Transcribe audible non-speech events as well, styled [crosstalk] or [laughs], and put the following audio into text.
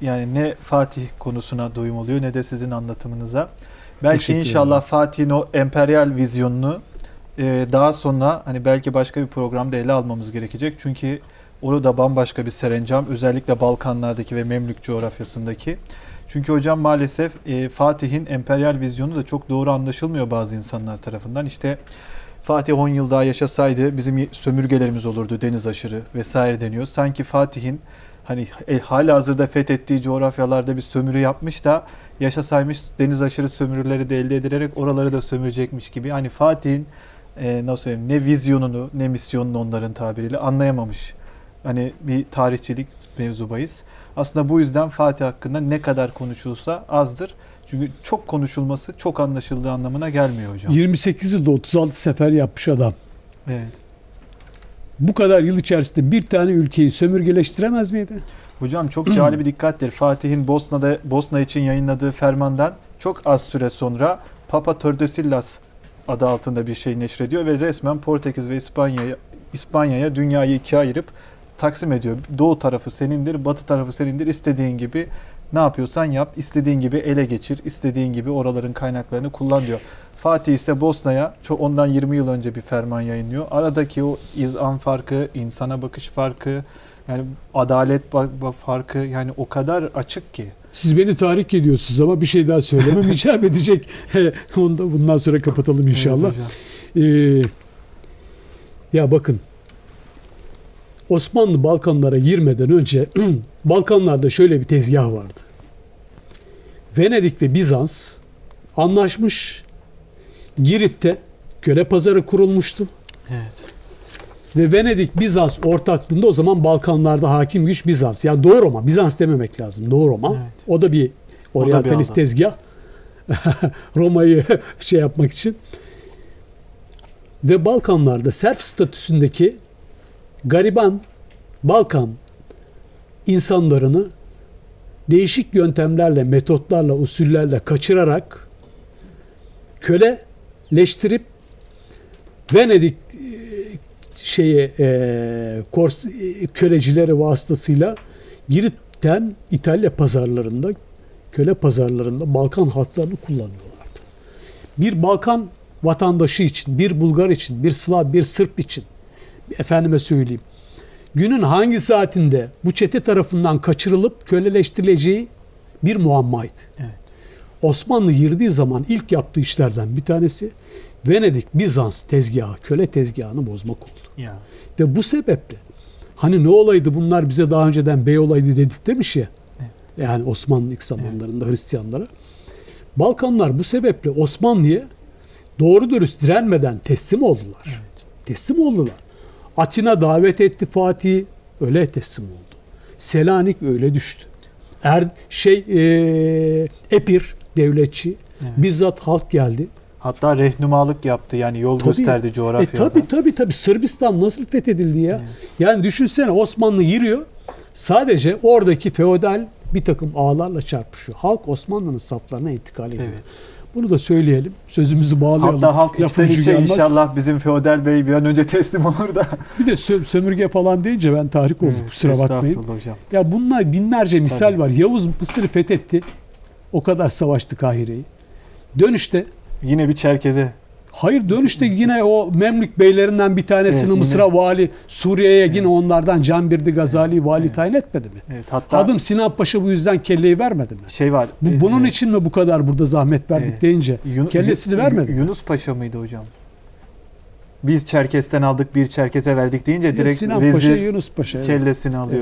yani ne Fatih konusuna doyum oluyor ne de sizin anlatımınıza. Belki Teşekkür inşallah. Fatih'in o emperyal vizyonunu e, daha sonra hani belki başka bir programda ele almamız gerekecek. Çünkü orada bambaşka bir serencam özellikle Balkanlardaki ve Memlük coğrafyasındaki. Çünkü hocam maalesef e, Fatih'in emperyal vizyonu da çok doğru anlaşılmıyor bazı insanlar tarafından. İşte Fatih 10 yıl daha yaşasaydı bizim sömürgelerimiz olurdu deniz aşırı vesaire deniyor. Sanki Fatih'in hani e, hala hazırda fethettiği coğrafyalarda bir sömürü yapmış da yaşasaymış deniz aşırı sömürüleri de elde edilerek oraları da sömürecekmiş gibi. Hani Fatih'in e, nasıl söyleyeyim ne vizyonunu ne misyonunu onların tabiriyle anlayamamış. Hani bir tarihçilik mevzu bahis. Aslında bu yüzden Fatih hakkında ne kadar konuşulsa azdır. Çünkü çok konuşulması çok anlaşıldığı anlamına gelmiyor hocam. 28 yılda 36 sefer yapmış adam. Evet. Bu kadar yıl içerisinde bir tane ülkeyi sömürgeleştiremez miydi? Hocam çok cali bir dikkattir. Fatih'in Bosna'da Bosna için yayınladığı fermandan çok az süre sonra Papa Tordesillas adı altında bir şey neşrediyor ve resmen Portekiz ve İspanya'ya İspanya'ya dünyayı ikiye ayırıp taksim ediyor. Doğu tarafı senindir, batı tarafı senindir. İstediğin gibi ne yapıyorsan yap, istediğin gibi ele geçir, istediğin gibi oraların kaynaklarını kullan diyor. Fatih ise Bosna'ya çok ondan 20 yıl önce bir ferman yayınlıyor. Aradaki o izan farkı, insana bakış farkı, yani adalet farkı yani o kadar açık ki. Siz beni tahrik ediyorsunuz ama bir şey daha söylemem [laughs] icap edecek. [laughs] Onu da bundan sonra kapatalım inşallah. Evet. Ee, ya bakın Osmanlı Balkanlara girmeden önce [clears throat] Balkanlarda şöyle bir tezgah vardı. Venedik ve Bizans anlaşmış. Girit'te köle pazarı kurulmuştu. Evet. Ve Venedik Bizans ortaklığında o zaman Balkanlarda hakim güç Bizans. Yani Doğu Roma, Bizans dememek lazım. Doğu Roma. Evet. O da bir oryantalist tezgah. [laughs] Roma'yı [laughs] şey yapmak için. Ve Balkanlarda serf statüsündeki gariban Balkan insanlarını değişik yöntemlerle, metotlarla, usullerle kaçırarak köleleştirip Venedik e, şeye e, kors, e, kölecileri vasıtasıyla Girit'ten İtalya pazarlarında köle pazarlarında Balkan halklarını kullanıyorlardı. Bir Balkan vatandaşı için, bir Bulgar için, bir Slav, bir Sırp için efendime söyleyeyim. Günün hangi saatinde bu çete tarafından kaçırılıp köleleştirileceği bir muammaydı. Evet. Osmanlı girdiği zaman ilk yaptığı işlerden bir tanesi Venedik Bizans tezgahı, köle tezgahını bozmak oldu. Ya. Ve bu sebeple hani ne olaydı bunlar bize daha önceden bey olaydı dedik demiş ya. Evet. Yani Osmanlı ilk zamanlarında Hristiyanlara. Balkanlar bu sebeple Osmanlı'ya doğru dürüst direnmeden teslim oldular. Teslim oldular. Atina davet etti Fatih öyle teslim oldu. Selanik öyle düştü. Er şey eee, Epir devletçi Evet. bizzat halk geldi. Hatta rehnumalık yaptı yani yol Tabii. gösterdi E coğrafyada. tabi tabi tabi Sırbistan nasıl fethedildi ya? Evet. Yani düşünsene Osmanlı giriyor. Sadece oradaki feodal bir takım ağlarla çarpışıyor. Halk Osmanlı'nın saflarına intikal ediyor. Evet. Bunu da söyleyelim. Sözümüzü bağlayalım. Hatta halk içten içe inşallah bizim feodal bey bir an önce [laughs] teslim olur da. Bir de sö- sömürge falan deyince ben tahrik oldum. Evet, Kusura bakmayın. hocam. Ya bunlar binlerce misal Tabii. var. Yavuz Mısır'ı fethetti. O kadar savaştı Kahire'yi. Dönüşte Yine bir Çerkeze. Hayır dönüşte yine o Memlük beylerinden bir tanesini Evet, yine. Mısır'a vali, Suriye'ye yine onlardan Canbirdi Gazali vali Evet. tayin etmedi mi? Evet, hatta Adım Sinan Paşa bu yüzden kelleyi vermedi mi? şey var. Bu, e, bunun e, için mi bu kadar burada zahmet verdik Evet. deyince Yun- kellesini vermedi? Yunus Paşa mıydı hocam? Bir Çerkes'ten aldık bir Çerkes'e verdik deyince direkt Sinan vezir Paşa, Yunus Paşa. evet. kellesini alıyor.